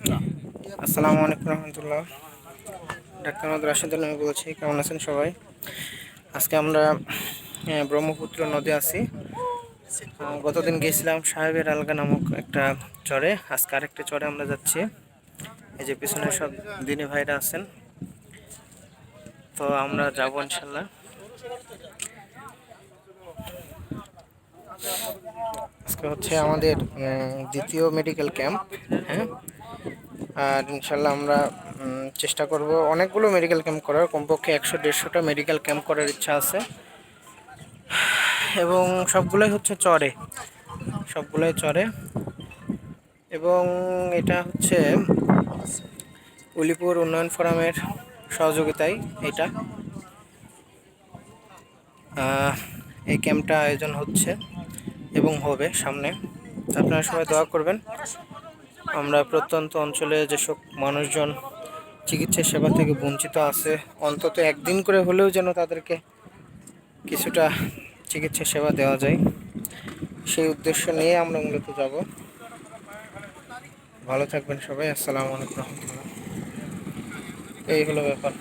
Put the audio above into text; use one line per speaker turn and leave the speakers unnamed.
আসসালামু আলাইকুম রহমতুল্লাহ। ডাক্তার মোহাম্মদ রাশেদুল আমি বলছি, কেমন আছেন সবাই? আজকে আমরা ব্রহ্মপুত্র নদী আছি। গতদিন গিয়েছিলাম সাহেবের আলগা নামক একটা চরে। আজকে আরেকটা চরে আমরা যাচ্ছি। এই যে পিছনে সব দিনী ভাইরা আছেন। তো আমরা যাব ইনশাল্লাহ। আজকে হচ্ছে আমাদের দ্বিতীয় মেডিকেল ক্যাম্প হ্যাঁ? আর ইনশাল্লাহ আমরা চেষ্টা করব। অনেকগুলো মেডিকেল ক্যাম্প করার, কমপক্ষে একশো দেড়শোটা মেডিকেল ক্যাম্প করার ইচ্ছা আছে। এবং সবগুলোই হচ্ছে চরে। সবগুলোই চরে। এবং এটা হচ্ছে উলিপুর উন্নয়ন ফোরামের সহযোগিতায় এটা। এই ক্যাম্পটা আয়োজন হচ্ছে এবং হবে সামনে। আপনারা সবাই দোয়া করবেন। আমরা প্রত্যন্ত অঞ্চলে যেসব মানুষজন চিকিৎসা সেবা থেকে বঞ্চিত আছে, অন্তত একদিন করে হলেও যেন তাদেরকে কিছুটা চিকিৎসা সেবা দেওয়া যায়, সেই উদ্দেশ্য নিয়ে আমরা মূলত যাব। ভালো থাকবেন সবাই, আসসালামু আলাইকুম রহমতুল্লাহ। এই হলো ব্যাপার।